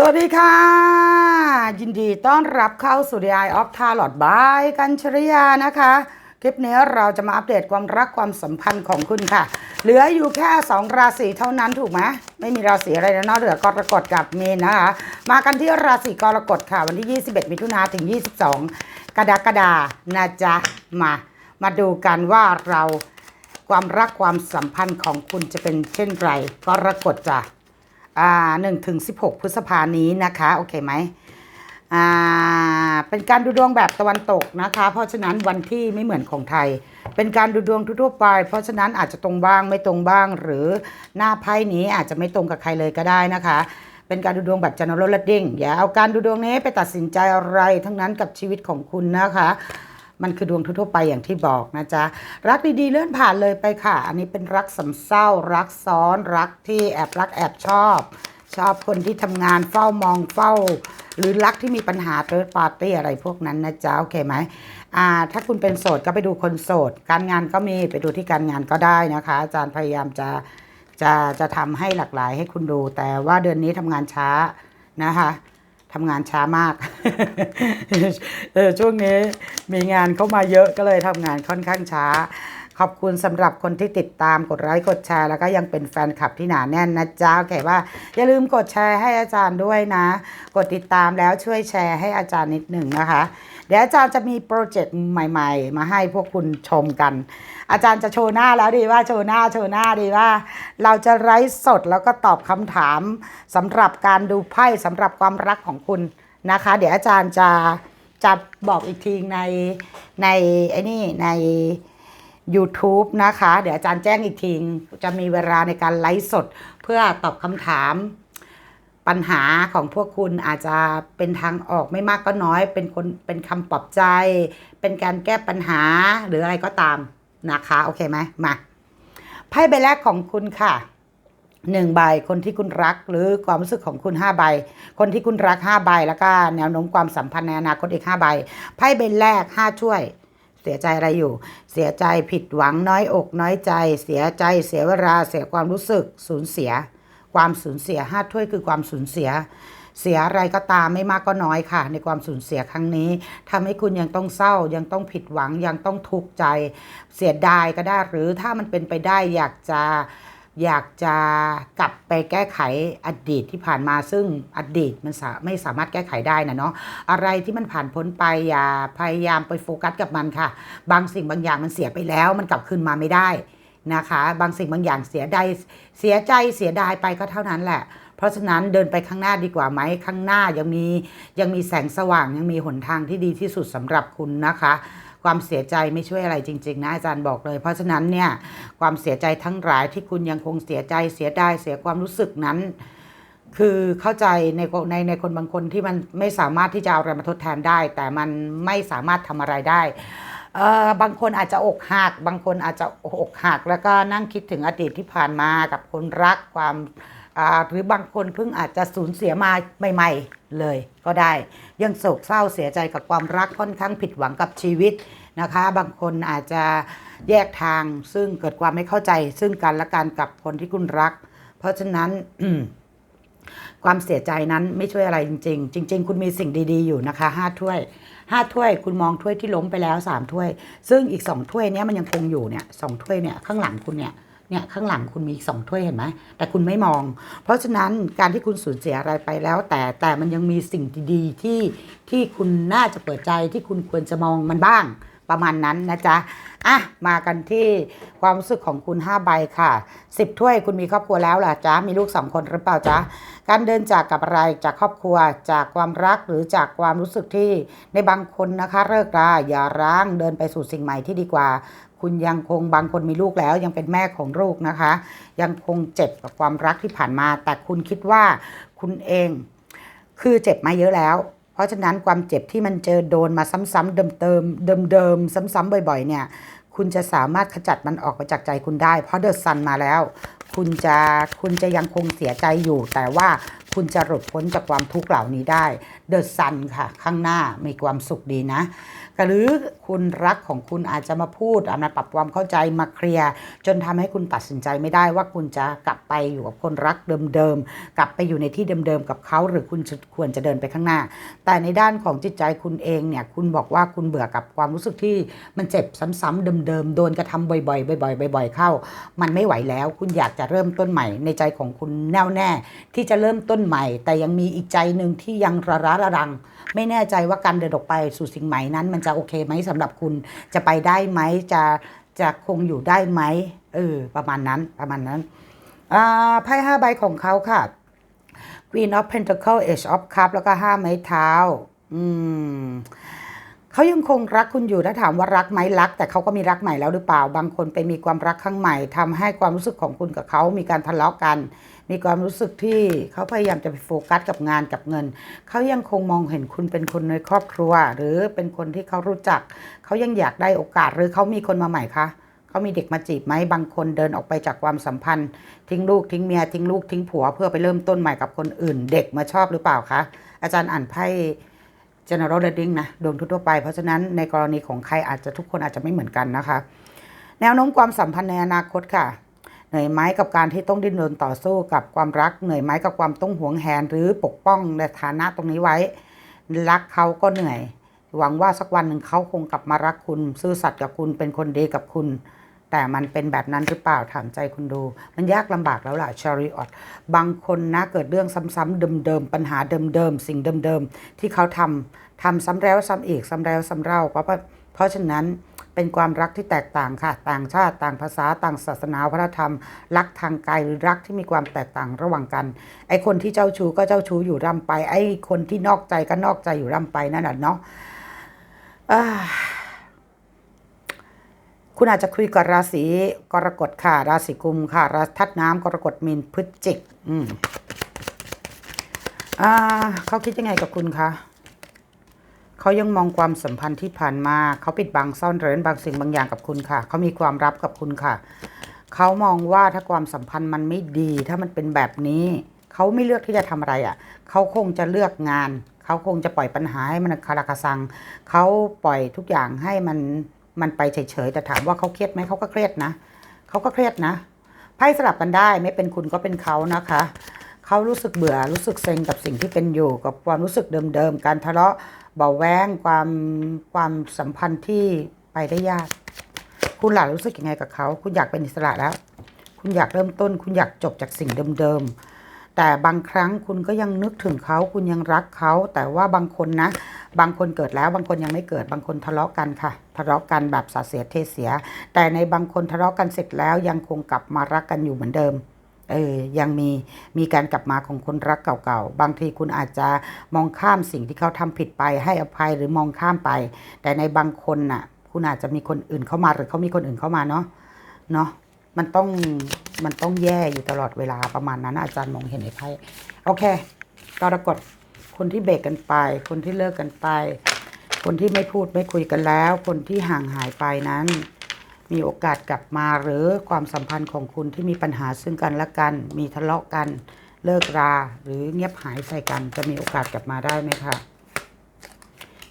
สวัสดีค่ะ ยินดีต้อนรับเข้าสู่ The Eye of Tarot by กัญชริยานะคะ คลิปนี้เราจะมาอัปเดตความรักความสัมพันธ์ของคุณค่ะ เหลืออยู่แค่ 2 ราศีเท่านั้นถูกไหมไม่มีราศีอะไรแล้วเนอะเหลือกรกฎกับเมนนะคะ มากันที่ราศีกรกฎค่ะ วันที่ 21 มิถุนาถึง 22 กรกฎานะจ๊ะมา มาดูกันว่าเราความรักความสัมพันธ์ของคุณจะเป็นเช่นไรกรกฎจ้ะ อ่าหนึ่งถึงสิบหกพฤษภานี้นะคะ โอเคไหมอ่าเป็นการดูดวงแบบตะวันตกนะคะ เพราะฉะนั้นวันที่ไม่เหมือนของไทย เป็นการดูดวงทั่วไป เพราะฉะนั้นอาจจะตรงบ้างไม่ตรงบ้าง หรือหน้าไพ่นี้อาจจะไม่ตรงกับใครเลยก็ได้นะคะเป็นการดูดวงแบบ general reading อย่าเอาการดูดวงนี้ไปตัดสินใจอะไรทั้งนั้นกับชีวิตของคุณนะคะ มันคือดวงทั่วๆไปอย่างที่บอกนะจ๊ะ รักดีๆเลื่อนผ่านเลยไปค่ะ อันนี้เป็นรักสำเศร้า รักซ้อนรักที่แอบรักแอบชอบ ชอบคนที่ทำงานเฝ้ามองเฝ้า หรือรักที่มีปัญหาเติร์ดปาร์ตี้อะไรพวกนั้นนะจ๊ะ โอเคไหมอ่าถ้าคุณเป็นโสดก็ไปดูคนโสด การงานก็มีไปดูที่การงานก็ได้นะคะ อาจารย์พยายามจะจะจะทำให้หลากหลายให้คุณดู แต่ว่าเดือนนี้ทำงานช้านะคะทำงานช้ามาก ช่วงนี้มีงานเข้ามาเยอะก็เลยทำงานค่อนข้างช้า ขอบคุณสำหรับคนที่ติดตามกดไลค์กดแชร์ แล้วก็ยังเป็นแฟนคลับที่หนาแน่นนะจ๊ะโอเคว่า อย่าลืมกดแชร์ให้อาจารย์ด้วยนะ กดติดตามแล้วช่วยแชร์ให้อาจารย์นิดหนึ่งนะคะ เดี๋ยวอาจารย์จะมีโปรเจกต์ใหม่ ๆ มาให้พวกคุณชมกัน อาจารย์จะโชว์หน้าแล้วดีว่าโชว์หน้าโชว์หน้าดีว่า เราจะไลฟ์สดแล้วก็ตอบคำถามสำหรับการดูไพ่สำหรับความรักของคุณ นะคะ เดี๋ยวอาจารย์จะจะบอกอีกทีในในไอ้นี่ใน YouTube นะคะ เดี๋ยวอาจารย์แจ้งอีกทีจะมีเวลาในการไลฟ์สด เพื่อตอบคำถามปัญหาของพวกคุณอาจจะเป็นทางออกไม่มากก็น้อย เป็นคนเป็นคำปลอบใจ เป็นการแก้ปัญหาหรืออะไรก็ตามนะคะ โอเคไหมมาไพ่ใบแรกของคุณค่ะ หนึ่งใบคนที่คุณรักหรือความรู้สึกของคุณห้าใบ คนที่คุณรักห้าใบแล้วก็แนวโน้มความสัมพันธ์ในอนาคตอีกห้าใบไพ่ใบแรกห้าช่วย เสียใจอะไรอยู่ เสียใจผิดหวังน้อยอกน้อยใจ เสียใจเสียเวลาเสียความรู้สึกสูญเสีย ความสูญเสียห้าถ้วยคือความสูญเสีย เสียอะไรก็ตามไม่มากก็น้อยค่ะ ในความสูญเสียครั้งนี้ทำให้คุณยังต้องเศร้ายังต้องผิดหวังยังต้องทุกข์ใจ เสียดายก็ได้หรือถ้ามันเป็นไปได้อยากจะ อยากจะกลับไปแก้ไขอดีตที่ผ่านมาซึ่งอดีตมันไม่สามารถแก้ไขได้นะเนาะอะไรที่มันผ่านพ้นไปอย่าพยายามไปโฟกัสกับมันค่ะ บางสิ่งบางอย่างมันเสียไปแล้ว มันกลับคืนมาไม่ได้นะคะ บางสิ่งบางอย่างเสียดายเสียใจเสียดายไปก็เท่านั้นแหละ เพราะฉะนั้นเดินไปข้างหน้าดีกว่าไหมข้างหน้ายังมียังมีแสงสว่างยังมีหนทางที่ดีที่สุดสำหรับคุณนะคะ ความเสียใจไม่ช่วยอะไรจริง ๆ นะอาจารย์บอกเลย เพราะฉะนั้นเนี่ยความเสียใจทั้งหลายที่คุณยังคงเสียใจเสียดายเสียความรู้สึกนั้น คือเข้าใจในในในคนบางคนที่มันไม่สามารถที่จะเอาอะไรมาทดแทนได้ แต่มันไม่สามารถทำอะไรได้เออบางคนอาจจะอกหัก บางคนอาจจะอกหัก แล้วก็นั่งคิดถึงอดีตที่ผ่านมากับคนรักความ หรือบางคนเพิ่งอาจจะสูญเสียมาใหม่ ๆ เลยก็ได้ ยังโศกเศร้าเสียใจกับความรักค่อนข้างผิดหวังกับชีวิตนะคะ บางคนอาจจะแยกทางซึ่งเกิดความไม่เข้าใจ ซึ่งกันและกันกับคนที่คุณรัก เพราะฉะนั้นความเสียใจนั้นไม่ช่วยอะไรจริง ๆ จริง ๆ คุณมีสิ่งดี ๆ อยู่นะคะห้าถ้วยห้าถ้วยคุณมองถ้วยที่ล้มไปแล้วสามถ้วย ซึ่งอีกสองถ้วยเนี้ยมันยังคงอยู่เนี่ยสองถ้วยเนี่ยข้างหลังคุณเนี่ย เนี่ยข้างหลังคุณมีอีกสองถ้วยเห็นไหมแต่คุณไม่มอง เพราะฉะนั้นการที่คุณสูญเสียอะไรไปแล้ว แต่แต่มันยังมีสิ่งดีๆที่ที่คุณน่าจะเปิดใจที่คุณควรจะมองมันบ้าง ประมาณนั้นนะจ๊ะอะมากันที่ความรู้สึกของคุณ5ใบค่ะ 10 ถ้วยคุณมีครอบครัวแล้วล่ะจ๊ะมีลูก 2 คนหรือเปล่าจ๊ะการเดินจากกับอะไรจากครอบครัวจากความรักหรือจากความรู้สึกที่ในบางคนนะคะเลิกราอย่าร้างเดินไปสู่สิ่งใหม่ที่ดีกว่า คุณยังคงบางคนมีลูกแล้ว ยังเป็นแม่ของลูกนะคะ ยังคงเจ็บกับความรักที่ผ่านมา แต่คุณคิดว่าคุณเองคือเจ็บมาเยอะแล้ว เพราะฉะนั้นความเจ็บที่มันเจอโดนมาซ้ำๆเดิมๆเดิมๆซ้ำๆบ่อย ๆ เนี่ย คุณจะสามารถขจัดมันออกไปจากใจคุณได้ เพราะเดอะซันมาแล้ว คุณจะคุณจะยังคงเสียใจอยู่ แต่ว่าคุณจะหลุดพ้นจากความทุกข์เหล่านี้ได้ The Sun ค่ะ ข้างหน้ามีความสุขดีนะหรือคุณรักของคุณอาจจะมาพูดอามาปรับความเข้าใจมาเคลียร์จนทำให้คุณตัดสินใจไม่ได้ว่าคุณจะกลับไปอยู่กับคนรักเดิมๆกลับไปอยู่ในที่เดิมๆกับเขาหรือคุณควรจะเดินไปข้างหน้า แต่ในด้านของจิตใจคุณเองเนี่ยคุณบอกว่าคุณเบื่อกับความรู้สึกที่มันเจ็บซ้ำๆเดิมๆโดนกระทำบ่อยๆบ่อยๆบ่อยๆเข้า มันไม่ไหวแล้ว คุณอยากจะเริ่มต้นใหม่ ในใจของคุณแน่วแน่ ที่จะเริ่มต้นใหม่ แต่ยังมีอีกใจหนึ่งที่ยังระระระรัง ไม่แน่ใจว่าการเดินออกไปสู่สิ่งใหม่นั้น มันจะโอเคไหมสำหรับคุณจะไปได้ไหมจะจะคงอยู่ได้ไหมเออประมาณนั้นประมาณนั้นไพ่ห้าใบของเขาค่ะ Queen of Pentacle Ace of Cup แล้วก็ห้าไม้เท้า อืม เขายังคงรักคุณอยู่ถ้าถามว่ารักไหมรัก แต่เขาก็มีรักใหม่แล้วหรือเปล่า บางคนไปมีความรักครั้งใหม่ทำให้ความรู้สึกของคุณกับเขามีการทะเลาะกัน มีความรู้สึกที่เขาพยายามจะไปโฟกัสกับงานกับเงิน เขายังคงมองเห็นคุณเป็นคนในครอบครัว หรือเป็นคนที่เขารู้จัก เขายังอยากได้โอกาสหรือเขามีคนมาใหม่คะเขามีเด็กมาจีบไหมบางคนเดินออกไปจากความสัมพันธ์ ทิ้งลูกทิ้งเมียทิ้งลูกทิ้งผัว เพื่อไปเริ่มต้นใหม่กับคนอื่น เด็กมาชอบหรือเปล่าคะอาจารย์อ่านไพ่ general reading นะดวงทั่วไป เพราะฉะนั้นในกรณีของใครอาจจะทุกคนอาจจะไม่เหมือนกันนะคะ แนวโน้มความสัมพันธ์ในอนาคตค่ะ เหนื่อยไหมกับการที่ต้องดิ้นรนต่อสู้กับความรัก เหนื่อยไหมกับความต้องหวงแหนหรือปกป้องในฐานะตรงนี้ไว้ รักเขาก็เหนื่อย หวังว่าสักวันหนึ่งเขาคงกลับมารักคุณ ซื่อสัตย์กับคุณเป็นคนดีกับคุณ แต่มันเป็นแบบนั้นหรือเปล่าถามใจคุณดู มันยากลำบากแล้วล่ะชาริออตบางคนนะเกิดเรื่องซ้ำๆเดิมๆ ปัญหาเดิมๆ สิ่งเดิมๆ ที่เขาทำทำซ้ำแล้วซ้ำอีกซ้ำแล้วซ้ำเล่าเพราะเพราะฉะนั้นเป็นความรักที่แตกต่างค่ะ ต่างชาติต่างภาษาต่างศาสนาวัฒนธรรม รักทางกายหรือรักที่มีความแตกต่างระหว่างกัน ไอคนที่เจ้าชู้ก็เจ้าชู้อยู่ร่ำไป ไอคนที่นอกใจก็นอกใจอยู่ร่ำไปนั่นแหละเนาะ คุณอาจจะคุยกับราศีกรกฎค่ะ ราศีกุมค่ะ ราทัดน้ำกรกฎมีนพฤศจิก อืมอ่าเขาคิดยังไงกับคุณคะเขายังมองความสัมพันธ์ที่ผ่านมา เขาปิดบังซ่อนเร้นบางสิ่งบางอย่างกับคุณค่ะ เขามีความลับกับคุณค่ะ เขามองว่าถ้าความสัมพันธ์มันไม่ดี ถ้ามันเป็นแบบนี้ เขาไม่เลือกที่จะทำอะไรอะ่ะ เขาคงจะเลือกงาน เขาคงจะปล่อยปัญหาให้มันคาราคาซัง เขาปล่อยทุกอย่างให้มัน มันไปเฉยๆแต่ถามว่าเขาเครียดไหมเขาก็เครียดนะเขาก็เครียดนะไพ่สลับกันได้ไม่เป็นคุณก็เป็นเขานะคะเขารู้สึกเบื่อรู้สึกเซ็งกับสิ่งที่เป็นอยู่กับความรู้สึกเดิมๆการทะเลาะเบาแวงความความสัมพันธ์ที่ไปได้ยาก คุณหล่ะรู้สึกยังไงกับเขา คุณอยากเป็นอิสระแล้ว คุณอยากเริ่มต้น คุณอยากจบจากสิ่งเดิมๆ แต่บางครั้งคุณก็ยังนึกถึงเขาคุณยังรักเขา แต่ว่าบางคนนะ บางคนเกิดแล้วบางคนยังไม่เกิดบางคนทะเลาะกันค่ะ ทะเลาะกันแบบสาเสียเทเสีย แต่ในบางคนทะเลาะกันเสร็จแล้วยังคงกลับมารักกันอยู่เหมือนเดิมเออยังมีมีการกลับมาของคนรักเก่าๆ บางทีคุณอาจจะมองข้ามสิ่งที่เขาทำผิดไปให้อภัยหรือมองข้ามไป แต่ในบางคนน่ะ คุณอาจจะมีคนอื่นเข้ามาหรือเขามีคนอื่นเข้ามาเนาะเนาะ มันต้องมันต้องแย่อยู่ตลอดเวลาประมาณนั้นอาจารย์มองเห็นในไพ่โอเคกรกฎคนที่เบรกกันไป คนที่เลิกกันไป คนที่ไม่พูดไม่คุยกันแล้ว คนที่ห่างหายไปนั้น มีโอกาสกลับมาหรือความสัมพันธ์ของคุณที่มีปัญหาซึ่งกันและกัน มีทะเลาะกัน เลิกราหรือเงียบหายใส่กันจะมีโอกาสกลับมาได้ไหมคะ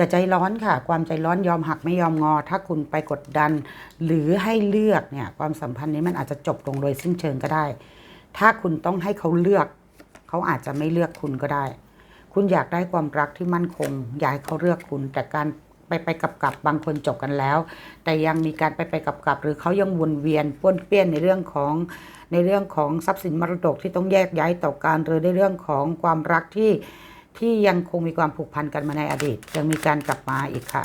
อย่าใจร้อนค่ะ ความใจร้อนยอมหักไม่ยอมงอ ถ้าคุณไปกดดัน หรือให้เลือกเนี่ยความสัมพันธ์นี้มันอาจจะจบลงโดยสิ้นเชิงก็ได้ ถ้าคุณต้องให้เขาเลือก เขาอาจจะไม่เลือกคุณก็ได้ คุณอยากได้ความรักที่มั่นคงอยากให้เขาเลือกคุณ แต่การไปไปกับกับบางคนจบกันแล้ว แต่ยังมีการไปไปกับกับหรือเขายังวนเวียนป้วนเปี้ยนในเรื่องของในเรื่องของทรัพย์สินมรดกที่ต้องแยกย้ายต่อการหรือในเรื่องของความรักที่ ที่ยังคงมีความผูกพันกันมาในอดีต ยังมีการกลับมาอีกค่ะ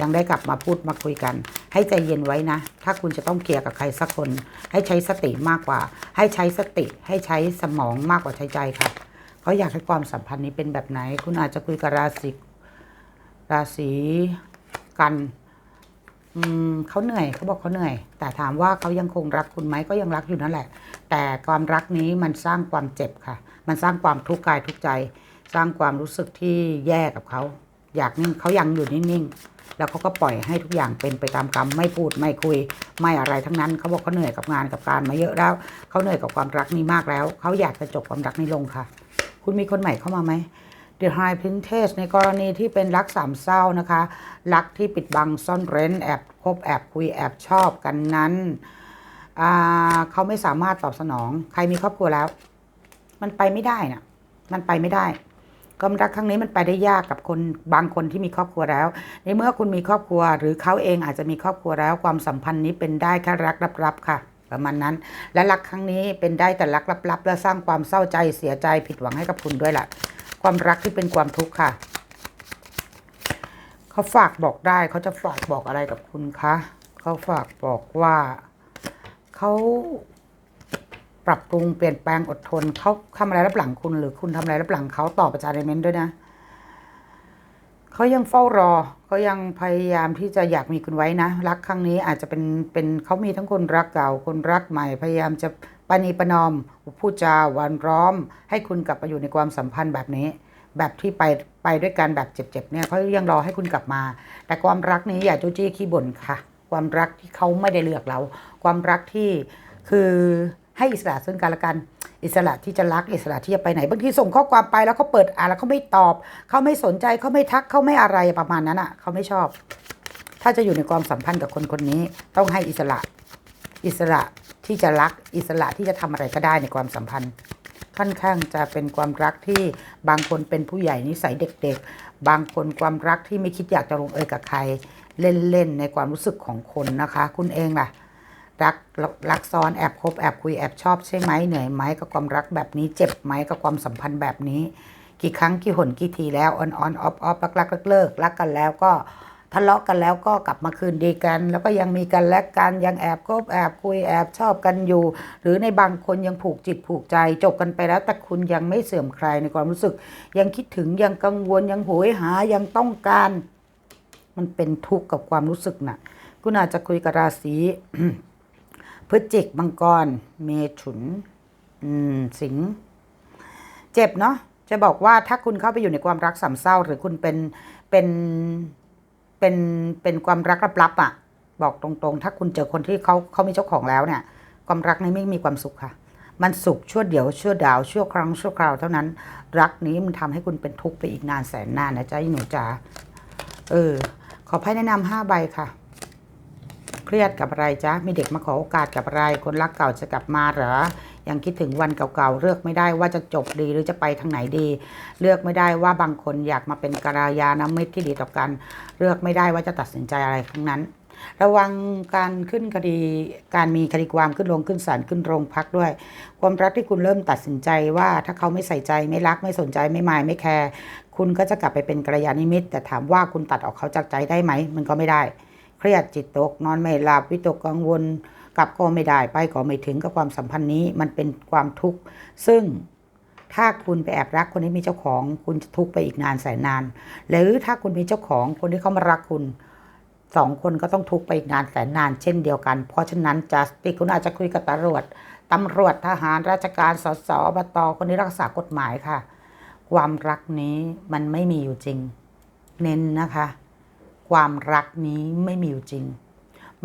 ยังได้กลับมาพูดมาคุยกัน ให้ใจเย็นไว้นะ ถ้าคุณจะต้องเคลียร์กับใครสักคน ให้ใช้สติมากกว่า ให้ใช้สติ ให้ใช้สมองมากกว่าใช้ใจค่ะเขาอยากให้ความสัมพันธ์นี้เป็นแบบไหน คุณอาจจะคุยกับราศีราศีกันอืมเขาเหนื่อยเขาบอกเขาเหนื่อย แต่ถามว่าเขายังคงรักคุณไหมก็ยังรักอยู่นั่นแหละ แต่ความรักนี้มันสร้างความเจ็บค่ะ มันสร้างความทุกข์กายทุกข์ใจ สร้างความรู้สึกที่แย่กับเขา อยากนิ่งเขายังอยู่นิ่งๆ แล้วเขาก็ปล่อยให้ทุกอย่างเป็นไปตามกรรม ไม่พูดไม่คุย ไม่อะไรทั้งนั้น เขาบอกเขาเหนื่อยกับงานกับการมาเยอะแล้ว เขาเหนื่อยกับความรักนี้มากแล้ว เขาอยากจะจบความรักนี้ลงค่ะ คุณมีคนใหม่เข้ามาไหม The High Princess ในกรณีที่เป็นรักสามเศร้านะคะ รักที่ปิดบังซ่อนเร้นแอบคบแอบคุยแอบชอบกันนั้นอ่าเขาไม่สามารถตอบสนอง ใครมีครอบครัวแล้ว มันไปไม่ได้นะมันไปไม่ได้ ความรักครั้งนี้มันไปได้ยากกับคนบางคนที่มีครอบครัวแล้ว ในเมื่อคุณมีครอบครัว หรือเขาเองอาจจะมีครอบครัวแล้ว ความสัมพันธ์นี้เป็นได้แค่รักรับๆค่ะประมาณนั้น และรักครั้งนี้เป็นได้แต่รักลับๆและสร้างความเศร้าใจเสียใจผิดหวังให้กับคุณด้วยแหละความรักที่เป็นความทุกข์ค่ะเขาฝากบอกได้เขาจะฝากบอกอะไรกับคุณคะเขาฝากบอกว่าเขา ปรับปรุงเปลี่ยนแปลงอดทนเขาทำอะไรรับหลังคุณ หรือคุณทำอะไรรับหลังเขาตอบประจานในเมนต์ด้วยนะเขายังเฝ้ารอเขายังพยายามที่จะอยากมีคุณไว้นะ รักครั้งนี้อาจจะเป็นเป็นเขามีทั้งคนรักเก่า คนรักใหม่ พยายามจะปณีประนอมพูดจาหวานร้อม ให้คุณกลับมาอยู่ในความสัมพันธ์แบบนี้ แบบที่ไปไปด้วยกันแบบเจ็บๆเนี่ยเขายังรอให้คุณกลับมา แต่ความรักนี้อย่าจู้จี้ขี้บ่นค่ะ ความรักที่เขาไม่ได้เลือกเรา ความรักที่คือ ให้อิสระซึ่งกันและกัน อิสระที่จะรักอิสระที่จะไปไหนบางทีส่งข้อความไปแล้วเขาเปิดอ่านแล้วเขาไม่ตอบเขาไม่สนใจเขาไม่ทักเขาไม่อะไรประมาณนั้นอะเขาไม่ชอบ ถ้าจะอยู่ในความสัมพันธ์กับคนคนนี้ ต้องให้อิสระอิสระที่จะรักอิสระที่จะทำอะไรก็ได้ในความสัมพันธ์ ค่อนข้างจะเป็นความรักที่บางคนเป็นผู้ใหญ่นิสัยเด็ก ๆ บางคนความรักที่ไม่คิดอยากจะลงเอยกับใคร เล่นๆในความรู้สึกของคนนะคะ คุณเองล่ะ รักรักซ้อนแอบคบแอบคุยแอบชอบใช่ไหมเหนื่อยไหมกับความรักแบบนี้เจ็บไหมกับความสัมพันธ์แบบนี้ กี่ครั้งกี่หนกี่ทีแล้วออนออนออฟออฟรักรักเลิกเลิกรักกันแล้วก็ทะเลาะกันแล้วก็กลับมาคืนดีกัน แล้วก็ยังมีกันและกันยังแอบคบแอบคุยแอบชอบกันอยู่ หรือในบางคนยังผูกจิตผูกใจจบกันไปแล้ว แต่คุณยังไม่เสื่อมคลายในความรู้สึก ยังคิดถึงยังกังวลยังโหยหายังต้องการ มันเป็นทุกข์กับความรู้สึกน่ะ คุณอาจจะคุยกับราศี พฤศจิกมังกร เมถุนสิงเจ็บเนาะจะบอกว่าถ้าคุณเข้าไปอยู่ในความรักสามเศร้า หรือคุณเป็นเป็นเป็นเป็นความรักลับๆอะ่ะ บอกตรงๆ ถ้าคุณเจอคนที่เขาเขามีเจ้าของแล้วเนี่ย ความรักนี้ไม่มีความสุขค่ะ มันสุขชั่วเดียวชั่วดาวชั่วครั้งชั่วคราวเท่านั้น รักนี้มันทำให้คุณเป็นทุกข์ไปอีกนานแสนนานนะจ๊ะหนูจ๋าเออขอไพ่แนะนำห้าใบค่ะ เครียดกับอะไรจ๊ะมีเด็กมาขอโอกาสกับอะไร คนรักเก่าจะกลับมาเหรอ ยังคิดถึงวันเก่าๆ เลือกไม่ได้ว่าจะจบดีหรือจะไปทางไหนดี เลือกไม่ได้ว่าบางคนอยากมาเป็นกรายาน้ำมิตรที่ดีต่อกัน เลือกไม่ได้ว่าจะตัดสินใจอะไรทั้งนั้น ระวังการขึ้นคดี การมีคดีความขึ้นลงขึ้นศาลขึ้นโรงพักด้วย ความรักที่คุณเริ่มตัดสินใจว่าถ้าเขาไม่ใส่ใจไม่รักไม่สนใจไม่หมายไม่แคร์คุณก็จะกลับไปเป็นกระยาณิมิตร แต่ถามว่าคุณตัดออกเขาจากใจได้ไหม มันก็ไม่ได้ เครียดจิตตก นอนไม่หลับวิตกกังวลกลับก็ไม่ได้ไปก็ไม่ถึงกับความสัมพันธ์นี้มันเป็นความทุกข์ ซึ่งถ้าคุณไปแอบรักคนที่มีเจ้าของ คุณจะทุกข์ไปอีกนานแสนนาน หรือถ้าคุณมีเจ้าของคนที่เขามารักคุณสองคนก็ต้องทุกข์ไปอีกนานแสนนานเช่นเดียวกัน เพราะฉะนั้นจัสติคุณอาจจะคุยกับตำรวจตำรวจทหารราชการสสอบตคนที่รักษากฎหมายค่ะ ความรักนี้มันไม่มีอยู่จริง เน้นนะคะ ความรักนี้ไม่มีอยู่จริง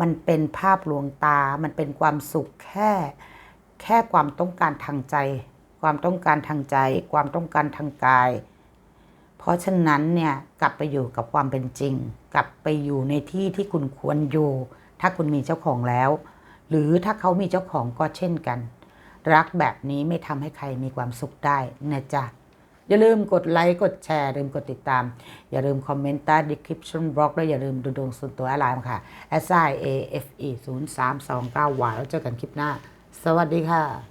มันเป็นภาพลวงตา มันเป็นความสุขแค่ แค่ความต้องการทางใจ ความต้องการทางใจ ความต้องการทางกาย เพราะฉะนั้นเนี่ยกลับไปอยู่กับความเป็นจริง กลับไปอยู่ในที่ที่คุณควรอยู่ ถ้าคุณมีเจ้าของแล้ว หรือถ้าเขามีเจ้าของก็เช่นกัน รักแบบนี้ไม่ทำให้ใครมีความสุขได้นะจ๊ะ อย่าลืมกดไลค์กดแชร์อย่าลืมกดติดตาม อย่าลืมคอมเมนต์ใต้ดีคริปชั่นบล็อกและอย่าลืมดูดวงส่วนตัวอะไรมค่ะ s i a f e 0 3 2 9 y แล้วเจอกันคลิปหน้า สวัสดีค่ะ